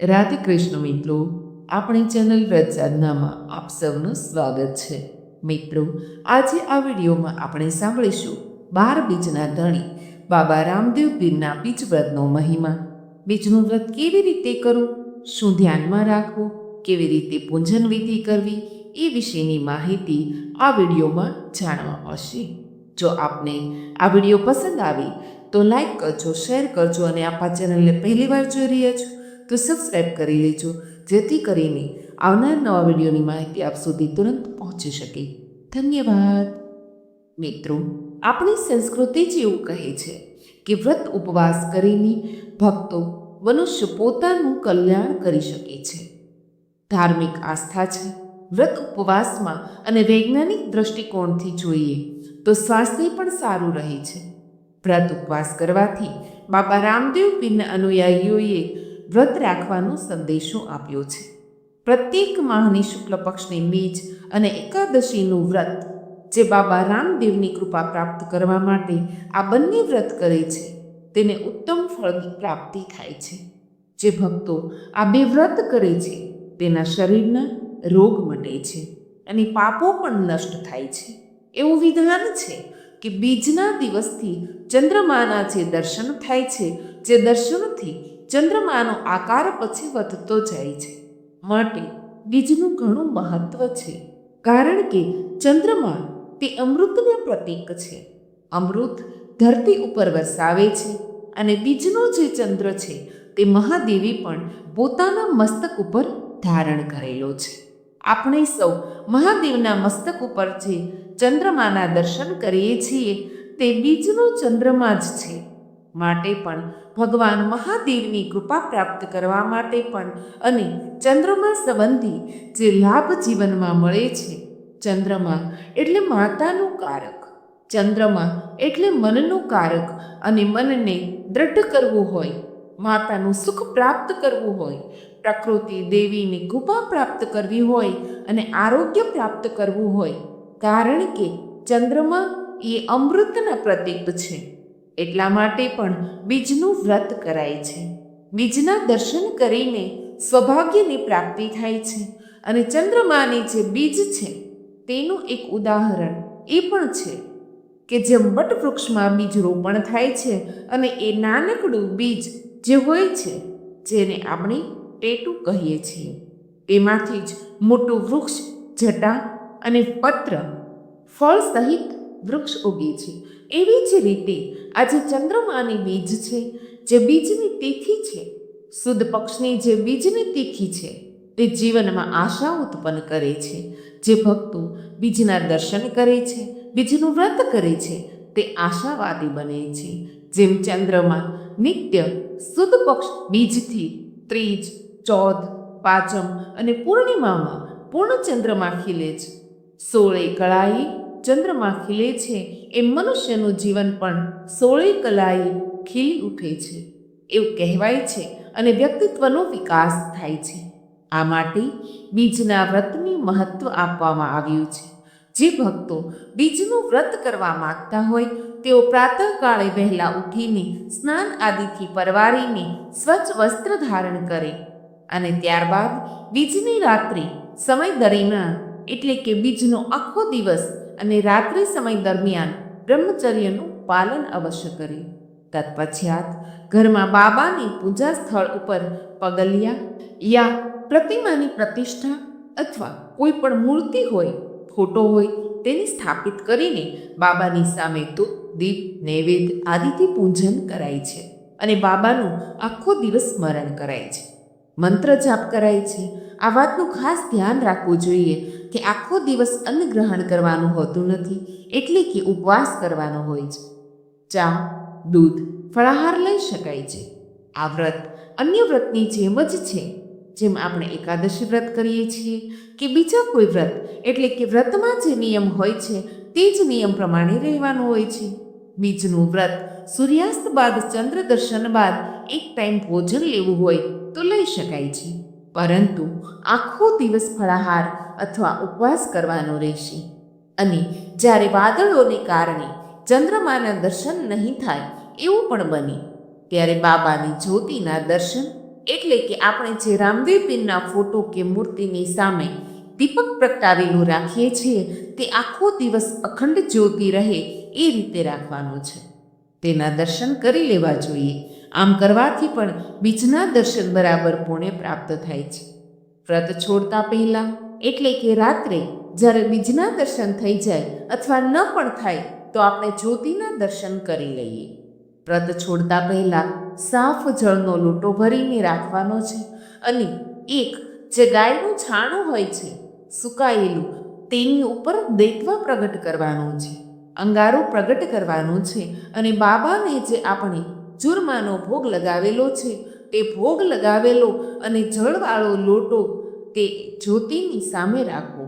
રાધે કૃષ્ણ મિત્રો, આપણી ચેનલ વ્રત સાધનામાં આપ સૌનું સ્વાગત છે. મિત્રો, આજે આ વિડીયોમાં આપણે સાંભળીશું બાર બીજના ધણી, બાબા રામદેવ પીરના બીજ વ્રતનો મહિમા. બીજનું વ્રત કેવી રીતે કરવું, શું ધ્યાનમાં રાખવું, કેવી રીતે પૂજન વિધિ કરવી, એ વિશેની માહિતી આ વિડીયોમાં જાણવા મળશે. જો આપને આ વીડિયો પસંદ આવી, તો લાઈક કરજો, શેર કરજો અને આપણા ચેનલને પહેલીવાર જોઈ રહ્યા છો તો સબસ્ક્રાઈબ કરી લેજો, જેથી કરીને આવનાર નવા વિડીયોની માહિતી આપ સુધી તુરંત પહોંચી શકે. ધન્યવાદ. મિત્રો, આપણી સંસ્કૃતિ જ એવું કહે છે કે વ્રત ઉપવાસ કરીને ભક્તો મનુષ્ય પોતાનું કલ્યાણ કરી શકે છે. ધાર્મિક આસ્થા છે, વ્રત ઉપવાસમાં અને વૈજ્ઞાનિક દ્રષ્ટિકોણથી જોઈએ તો સ્વાસ્થ્ય પણ સારું રહે છે. વ્રત ઉપવાસ કરવાથી બાબા રામદેવ બિન અનુયાયીઓએ વ્રત રાખવાનો સંદેશો આપ્યો છે. પ્રત્યેક માહની શુક્લ પક્ષની બીજ અને એકાદશીનું વ્રત, જે બાબા રામદેવની કૃપા પ્રાપ્ત કરવા માટે આ બંને વ્રત કરે છે, તેને ઉત્તમ ફળની પ્રાપ્તિ થાય છે. જે ભક્તો આ બે વ્રત કરે છે, તેના શરીરના રોગ મટે છે અને પાપો પણ નષ્ટ થાય છે. એવું વિધાન છે કે બીજના દિવસથી ચંદ્રમાના જે દર્શન થાય છે, જે દર્શનથી ચંદ્રમાનો આકાર પછી વધતો જાય છે. માટે બીજનું ઘણું મહત્વ છે. કારણ કે ચંદ્રમા તે અમૃતના પ્રતીક છે. અમૃત ધરતી ઉપર વરસાવે છે અને બીજનો જે ચંદ્ર છે તે મહાદેવી પણ પોતાના મસ્તક ઉપર ધારણ કરેલો છે. આપણે સૌ મહાદેવના મસ્તક ઉપર જે ચંદ્રમાના દર્શન કરીએ છીએ તે બીજનો ચંદ્રમા જ છે. માટે પણ ભગવાન મહાદેવની કૃપા પ્રાપ્ત કરવા માટે પણ અને ચંદ્રમા સંબંધી જે લાભ જીવનમાં મળે છે, ચંદ્રમા એટલે માતાનું કારક. ચંદ્રમા એટલે મનનું કારક અને મનને દ્રઢ કરવું હોય, માતાનું સુખ પ્રાપ્ત કરવું હોય, પ્રકૃતિ દેવીની કૃપા પ્રાપ્ત કરવી હોય અને આરોગ્ય પ્રાપ્ત કરવું હોય. કારણ કે ચંદ્રમા એ અમૃતના પ્રતીક છે. એટલા માટે પણ બીજનું વ્રત કરાય છે. બીજના દર્શન કરીને સૌભાગ્યની પ્રાપ્તિ થાય છે અને ચંદ્રમાની જે બીજ છે તેનું એક ઉદાહરણ એ પણ છે કે જેમ વટવૃક્ષમાં બીજ રોપણ થાય છે અને એ નાનકડું બીજ જે હોય છે જેને આપણે ટેટું કહીએ છીએ. તેમાંથી જ મોટું વૃક્ષ, જટા અને પત્ર ફળ સહિત વૃક્ષ ઉગે છે. એવી જ રીતે આજે ચંદ્રમાની બીજ છે, જે બીજની તિથિ છે. સુદ પક્ષની જે બીજની તિથિ છે, તે જીવનમાં આશા ઉત્પન્ન કરે છે. જે ભક્તો બીજના દર્શન કરે છે, બીજનું વ્રત કરે છે, તે આશાવાદી બને છે. જેમ ચંદ્રમાં નિત્ય સુદ પક્ષ બીજથી ત્રીજ, ચોથ, પાંચમ અને પૂર્ણિમામાં પૂર્ણ ચંદ્રમાં ખીલે છે. સોળે કળાએ ચંદ્રમાં ખીલે છે એમ મનુષ્યનું જીવન પણ સોળે કલાએ ખીલી ઉઠે છે. એવું કહેવાય છે અને વ્યક્તિત્વનો વિકાસ થાય છે. આ માટે બીજના વ્રતની મહત્વ આપવામાં આવ્યું છે. જે ભક્તો બીજનું વ્રત કરવા માગતા હોય, તેઓ પ્રાતઃકાળે વહેલા ઉઠીને સ્નાન આદિથી પરવારીને સ્વચ્છ વસ્ત્ર ધારણ કરે અને ત્યારબાદ બીજની રાત્રે સમય દરમિયાન એટલે કે બીજનો આખો દિવસ અને રાત્રિ સમય દરમિયાન બ્રહ્મચર્યનું પાલન અવશ્ય કરે. તત્પશ્ચાત ઘરમાં બાબાની પૂજા સ્થળ ઉપર પગલિયા યા પ્રતિમાની પ્રતિષ્ઠા અથવા કોઈ પણ મૂર્તિ હોય, ફોટો હોય તેની સ્થાપિત કરીને બાબાની સામે તો દીપ, નૈવેદ્ય આદિથી પૂજન કરાય છે અને બાબાનું આખો દિવસ સ્મરણ કરાય છે. મંત્ર જાપ કરાય છે. આ વાતનું ખાસ ધ્યાન રાખવું જોઈએ કે આખો દિવસ અન્ન ગ્રહણ કરવાનું હોતું નથી, એટલે કે ઉપવાસ કરવાનો હોય છે. ચા, દૂધ, ફળાહાર લઈ શકાય છે. આ વ્રત અન્ય વ્રતની જેમ જ છે, જેમ આપણે એકાદશી વ્રત કરીએ છીએ કે બીજા કોઈ વ્રત, એટલે કે વ્રતમાં જે નિયમ હોય છે, તે જ નિયમ પ્રમાણે રહેવાનું હોય છે. બીજનું વ્રત સૂર્યાસ્ત બાદ ચંદ્ર દર્શન બાદ એક ટાઈમ ભોજન લેવું હોય તો લઈ શકાય છે. પરંતુ આખો દિવસ ફળાહાર અથવા ઉપવાસ કરવાનો રહેશે. અને જ્યારે વાદળોને કારણે ચંદ્રમાના દર્શન નહીં થાય એવું પણ બને, ત્યારે બાબાની જ્યોતિના દર્શન એટલે કે આપણે જે રામદેવ પીરના ફોટો કે મૂર્તિની સામે દીપક પ્રગટાવેલું રાખીએ છીએ, તે આખો દિવસ અખંડ જ્યોતિ રહે એ રીતે રાખવાનું છે. તેના દર્શન કરી લેવા જોઈએ. આમ કરવાથી પણ બીજના દર્શન બરાબર પુણ્ય પ્રાપ્ત થાય છે. વ્રત છોડતા પહેલાં એટલે કે રાત્રે જ્યારે બીજના દર્શન થઈ જાય અથવા ન પણ થાય તો આપણે જ્યોતિના દર્શન કરી લઈએ. વ્રત છોડતા પહેલાં સાફ જળનો લોટો ભરીને રાખવાનો છે અને એક જે ગાયનું છાણું હોય છે, સુકાયેલું તેની ઉપર દૈત્વ પ્રગટ કરવાનું છે. અંગારું પ્રગટ કરવાનું છે અને બાબાને જે આપણે ચૂરમાનો ભોગ લગાવેલો છે. તે ભોગ લગાવેલો અને જળવાળો લોટો તે જ્યોતિની સામે રાખવો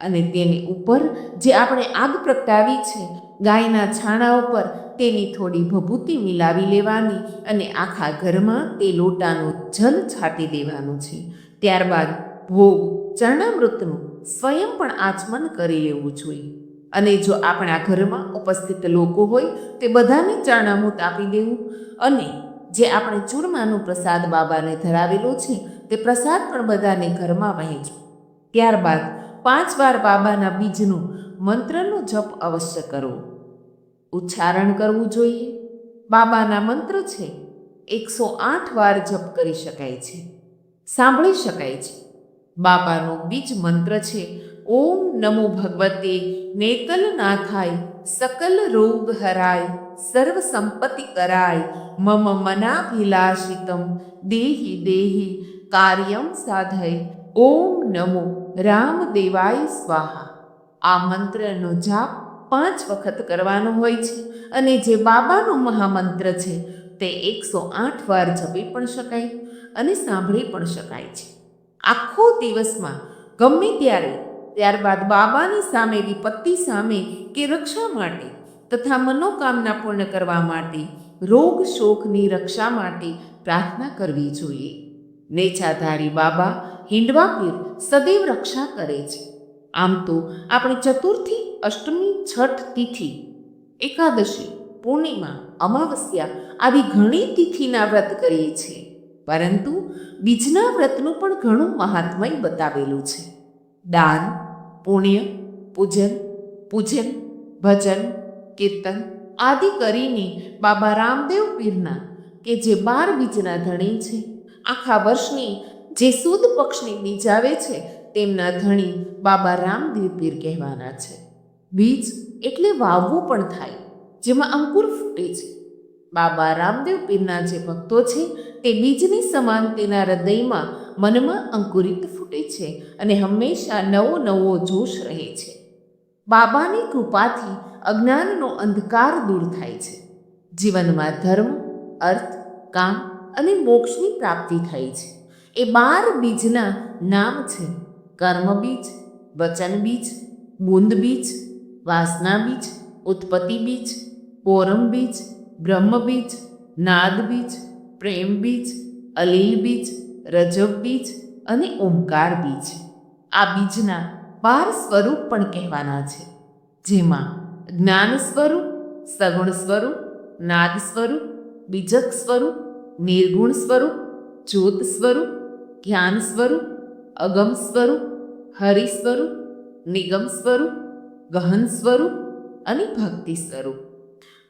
અને તેની ઉપર જે આપણે આગ પ્રગટાવી છે, ગાયના છાણા ઉપર તેની થોડી ભભૂતિ મિલાવી લેવાની અને આખા ઘરમાં તે લોટાનું જલ છાંટી દેવાનું છે. ત્યારબાદ ભોગ ચરણામૃતનું સ્વયં પણ આચમન કરી લેવું જોઈએ. અને જો આપણા ઘરમાં ઉપસ્થિત લોકો હોય, તે બધાને ચરણામૃત આપી દેવું. અને જે આપણે ચૂરમાનો પ્રસાદ બાબાને ધરાવેલો છે, તે પ્રસાદ પણ બધાને ઘરમાં વહેંચવું ત્યારબાદ પાંચ વાર બાબાના બીજનું મંત્રનો જપ અવશ્ય કરવો ઉચ્ચારણ કરવું જોઈએ. બાબાના મંત્ર છે, એકસો આઠ વાર જપ કરી શકાય છે. સાંભળી શકાય છે. બાબાનો બીજ મંત્ર છે ઓમ નમો ભગવતે. નેતલ નાથાય સકલ રોગ હરાય, સર્વ સંપત્તિ કરાય, મમ મનાભિલાષિતમ. દેહી દેહી, કાર્યમ સાધય. ઓમ નમો રામદેવાય સ્વાહા. આ મંત્રનો જાપ પાંચ વખત કરવાનો હોય છે અને જે બાબાનો મહામંત્ર છે તે એકસો આઠ વાર જપી પણ શકાય અને સાંભળી પણ શકાય છે. આખો દિવસમાં ગમે ત્યારે ત્યારબાદ બાબાની સામે વિપત્તિ સામે કે રક્ષા માટે તથા મનોકામના પૂર્ણ કરવા માટે, રોગ શોકની રક્ષા માટે પ્રાર્થના કરવી જોઈએ. નેચાધારી બાબા હિંડવા પીર સદૈવ રક્ષા કરે છે. આમ તો આપણે ચતુર્થી અષ્ટમી છઠ તિથિ, એકાદશી, પૂર્ણિમા, અમાવસ્યા આવી ઘણી તિથિના વ્રત કરીએ છીએ. પરંતુ બીજના વ્રતનું પણ ઘણું મહાત્મય બતાવેલું છે. દાન પુણ્ય, પૂજન પૂજન, ભજન, કીર્તન આદિ કરીને બાબા રામદેવ પીરના, કે જે બાર બીજના ધણી છે. આખા વર્ષની જે સુદ પક્ષની બીજ આવે છે, તેમના ધણી બાબા રામદેવ પીર કહેવાના છે. બીજ એટલે વાવવું પણ થાય, જેમાં અંકુર ફૂટે છે. બાબા રામદેવ પીરના જે ભક્તો છે, તે બીજની સમાન તેના હૃદયમાં મનમાં અંકુરિત ફૂટે છે અને હંમેશા નવો નવો જોશ રહે છે. બાબાની કૃપાથી અજ્ઞાનનો અંધકાર દૂર થાય છે. જીવનમાં ધર્મ, અર્થ, કામ અને મોક્ષની પ્રાપ્તિ થાય છે. એ બાર બીજના નામ છે. કર્મ બીજ, વચન બીજ, બુંદ બીજ, વાસના બીજ, ઉત્પત્તિ બીજ, પોરમ બીજ બ્રહ્મ નાદબીજ, પ્રેમબીજ બીજ પ્રેમ અલીલ બીજ રજબ અને ઓમકાર બીજ આ બીજના બાર સ્વરૂપ પણ કહેવાના છે. જેમાં જ્ઞાન સ્વરૂપ, સગુણ સ્વરૂપ, નાદ સ્વરૂપ, બીજક સ્વરૂપ, નિર્ગુણ સ્વરૂપ, જ્યોત સ્વરૂપ, જ્ઞાન સ્વરૂપ, અગમ સ્વરૂપ, હરિ સ્વરૂપ, નિગમ સ્વરૂપ, ગહન સ્વરૂપ અને ભક્તિ સ્વરૂપ.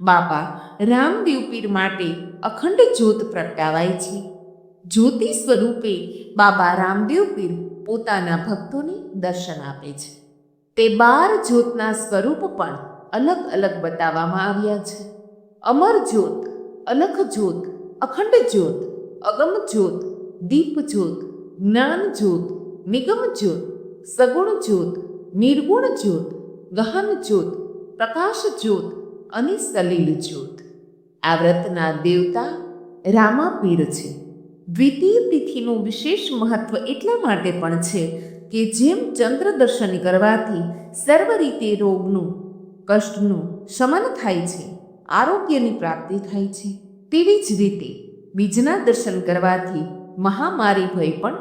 બાપા, રામદેવ પીર માટે અખંડ જ્યોત પ્રગટાવાય છે. જ્યોતિ સ્વરૂપે બાબા રામદેવ પીર પોતાના ભક્તોને દર્શન આપે છે. તે બાર જ્યોતના સ્વરૂપ પણ અલગ અલગ બતાવવામાં આવ્યા છે. અમર જ્યોત, અલખ જ્યોત, અખંડ જ્યોત, અગમ જ્યોત, દીપ જ્યોત, જ્ઞાન જ્યોત, નિગમ જ્યોત, સગુણ જ્યોત, નિર્ગુણ જ્યોત, ગહન જ્યોત, પ્રકાશ જ્યોત અને સલીલ જ્યોત. આ વ્રતના દેવતા રામાપીર છે. દ્વિતીય તિથિનું વિશેષ મહત્વ એટલા માટે પણ છે કે જેમ ચંદ્ર દર્શન કરવાથી સર્વ રીતે રોગનું, કષ્ટનું શમન થાય છે, આરોગ્યની પ્રાપ્તિ થાય છે. તેવી જ રીતે બીજના દર્શન કરવાથી મહામારી ભય પણ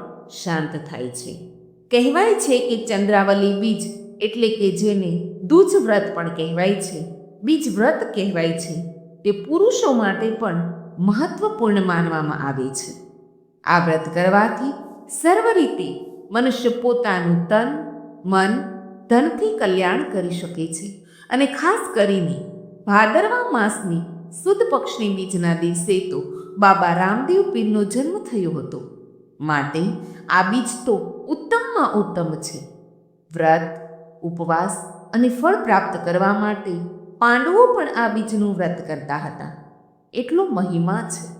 શાંત થાય છે. કહેવાય છે કે ચંદ્રાવલી બીજ એટલે કે જેને દૂજ વ્રત પણ કહેવાય છે. બીજ વ્રત કહેવાય છે. તે પુરુષો માટે પણ મહત્વપૂર્ણ માનવામાં આવે છે. આ વ્રત કરવાથી સર્વ રીતે મનુષ્ય પોતાનું તન, મન, ધનથી કલ્યાણ કરી શકે છે અને ખાસ કરીને ભાદરવા માસની સુદ પક્ષની બીજના દિવસે તો બાબા રામદેવ પીરનો જન્મ થયો હતો. માટે આ બીજ તો ઉત્તમમાં ઉત્તમ છે. વ્રત, ઉપવાસ અને ફળ પ્રાપ્ત કરવા માટે પાંડવો પણ આ બીજનું વ્રત કરતા હતા. એટલો મહિમા છે.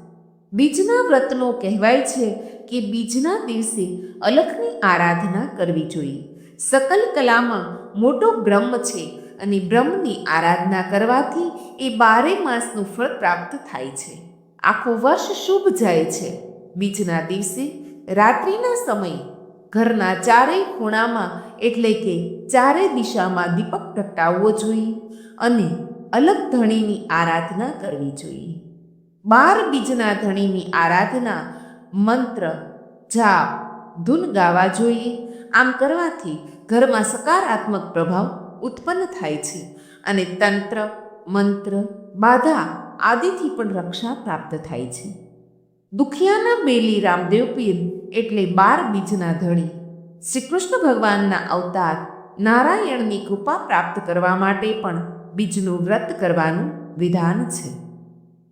બીજના વ્રતનો કહેવાય છે કે બીજના દિવસે અલખની આરાધના કરવી જોઈએ. સકલ કલામાં મોટો બ્રહ્મ છે અને બ્રહ્મની આરાધના કરવાથી એ બારે માસનું ફળ પ્રાપ્ત થાય છે. આખો વર્ષ શુભ જાય છે. બીજના દિવસે રાત્રિના સમયે ઘરના ચારેય ખૂણામાં એટલે કે ચારે દિશામાં દીપક પ્રગટાવવો જોઈએ અને અલગ ધણીની આરાધના કરવી જોઈએ. બાર બીજના ધણીની આરાધના મંત્ર, જાપ, ધૂન ગાવા જોઈએ. આમ કરવાથી ઘરમાં સકારાત્મક પ્રભાવ ઉત્પન્ન થાય છે અને તંત્ર, મંત્ર, બાધા આદિથી પણ રક્ષા પ્રાપ્ત થાય છે. દુખિયાના બેલી રામદેવ પીર એટલે બાર બીજના ધણી. શ્રી કૃષ્ણ ભગવાનના અવતાર નારાયણની કૃપા પ્રાપ્ત કરવા માટે પણ બીજનું વ્રત કરવાનું વિધાન છે.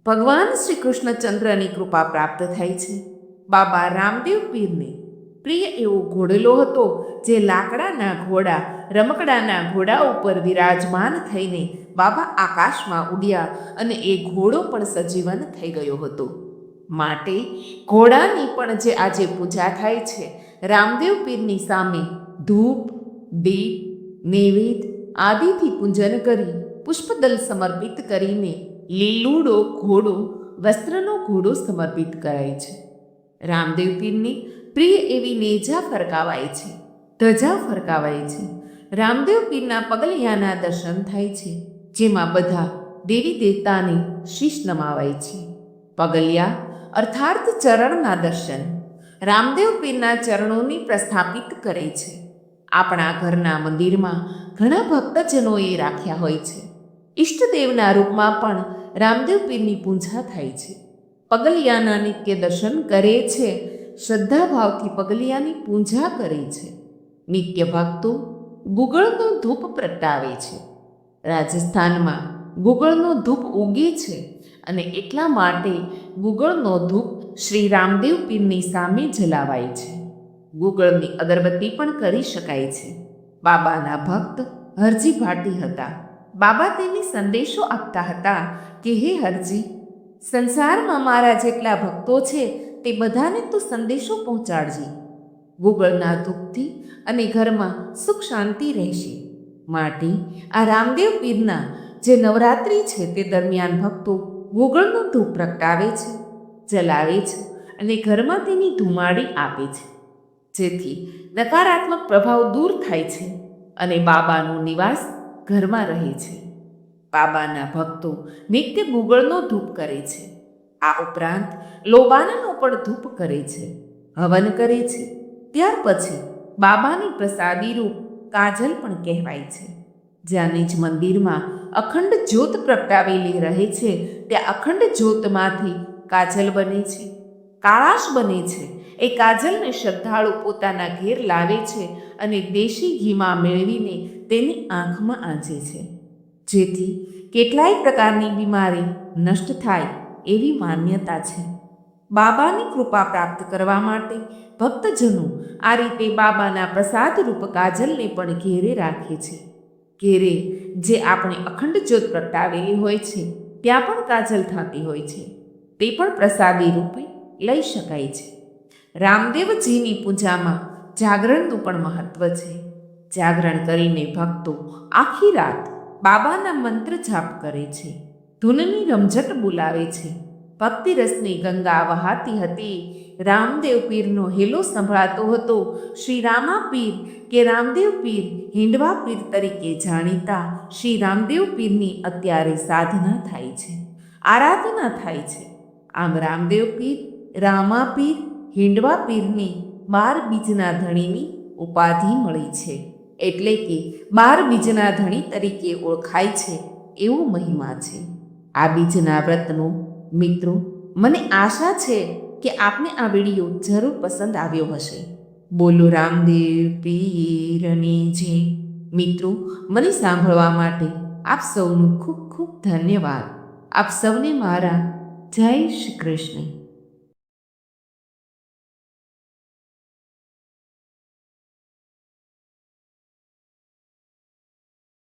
ભગવાન શ્રી કૃષ્ણચંદ્રની કૃપા પ્રાપ્ત થાય છે. બાબા રામદેવ પીરને પ્રિય એવો ઘોડેલો હતો જે લાકડાના ઘોડા, રમકડાના ઘોડા ઉપર વિરાજમાન થઈને બાબા આકાશમાં ઉડ્યા અને એ ઘોડો પણ સજીવન થઈ ગયો હતો. માટે ઘોડાની પણ જે આજે પૂજા થાય છે, રામદેવ પીરની સામે ધૂપ, દીપ નૈવેદ આદિથી પૂજન કરી પુષ્પદલ સમર્પિત કરીને લીલુડો ઘોડો, વસ્ત્રનો ઘોડો સમર્પિત કરાય છે. રામદેવ પીરની પ્રિય એવી નેજા ફરકાવાય છે, ધજા ફરકાવાય છે. રામદેવ પીરના પગલિયાના દર્શન થાય છે, જેમાં બધા દેવી દેવતાને શીશ નમાવાય છે. પગલિયા અર્થાર્થ ચરણના દર્શન રામદેવ પીરના ચરણોની પ્રસ્થાપિત કરે છે. આપણા ઘરના મંદિરમાં ઘણા ભક્તજનોએ રાખ્યા હોય છે. ઈષ્ટદેવના રૂપમાં પણ રામદેવ પીરની પૂજા થાય છે. પગલિયાના નિત્ય દર્શન કરે છે, શ્રદ્ધાભાવથી પગલિયાની પૂજા કરે છે. નિત્ય ભક્તો ગુગળનો ધૂપ પ્રગટાવે છે. રાજસ્થાનમાં ગુગળનો ધૂપ ઉગે છે. અને એટલા માટે ગુગળનો ધૂપ શ્રી રામદેવ પીરની સામે જલાવાય છે. ગુગળની અગરબત્તી પણ કરી શકાય છે. બાબાના ભક્ત હરજી ભાટી હતા. બાબા તેને સંદેશો આપતા હતા કે, હે હરજી, સંસારમાં મારા જેટલા ભક્તો છે તે બધાને તું સંદેશો પહોંચાડજે. ગુગળના ધૂપથી અને ઘરમાં સુખ શાંતિ રહેશે. માટે આ રામદેવ પીરના જે નવરાત્રિ છે તે દરમિયાન ભક્તો ગુગળનો ધૂપ પ્રગટાવે છે, જલાવે છે અને ઘરમાં તેની ધુમાડી આપે છે. જેથી નકારાત્મક પ્રભાવ દૂર થાય છે અને બાબાનો નિવાસ ઘરમાં રહે છે. બાબાના ભક્તો નિત્ય ગુગળનો ધૂપ કરે છે. આ ઉપરાંત લોબાનાનો પણ ધૂપ કરે છે, હવન કરે છે. ત્યાર પછી બાબાની પ્રસાદી રૂપ કાજલ પણ કહેવાય છે. જ્યાં નિજ મંદિરમાં અખંડ જ્યોત પ્રગટાવેલી રહે છે, તે અખંડ જ્યોતમાંથી કાજલ બને છે. કાળાશ બને છે. એ કાજલને શ્રદ્ધાળુ પોતાના ઘેર લાવે છે અને દેશી ઘીમાં મેળવીને તેની આંખમાં આંચે છે. જેથી કેટલાય પ્રકારની બીમારી નષ્ટ થાય એવી માન્યતા છે. બાબાની કૃપા પ્રાપ્ત કરવા માટે ભક્તજનો આ રીતે બાબાના પ્રસાદ રૂપ કાજલને પણ ઘેરે રાખે છે. ઘેરે જે આપણે અખંડ જ્યોત પ્રગટાવેલી હોય છે, ત્યાં પણ કાજલ થતી હોય છે. તે પણ પ્રસાદી રૂપે લઈ શકાય છે. રામદેવજીની પૂજામાં જાગરણનું પણ મહત્વ છે. જાગરણ કરીને ભક્તો આખી રાત બાબાના મંત્ર જાપ કરે છે. ધૂનની રમઝટ બોલાવે છે. ભક્તિ રસની ગંગા વહાતી હતી. રામદેવ પીરનો હેલો સંભળાતો હતો. શ્રી રામા પીર કે રામદેવ પીર હિંડવા પીર તરીકે જાણીતા શ્રી રામદેવ પીરની અત્યારે સાધના થાય છે. આરાધના થાય છે. આમ રામદેવ પીર, રામા પીર, હિંડવા પીરની બાર બીજના ધણીની ઉપાધિ મળી છે. એટલે કે બાર બીજના ધણી તરીકે ઓળખાય છે એવો મહિમા છે. આ બીજના વ્રતનો મિત્રો, મને આશા છે કે આપને આ વીડિયો જરૂર પસંદ આવ્યો હશે. બોલો રામદેવ પીરની જે મિત્રો, મને સાંભળવા માટે આપ સૌનું ખૂબ ખૂબ ધન્યવાદ. આપ સૌને મારા જય શ્રી કૃષ્ણ.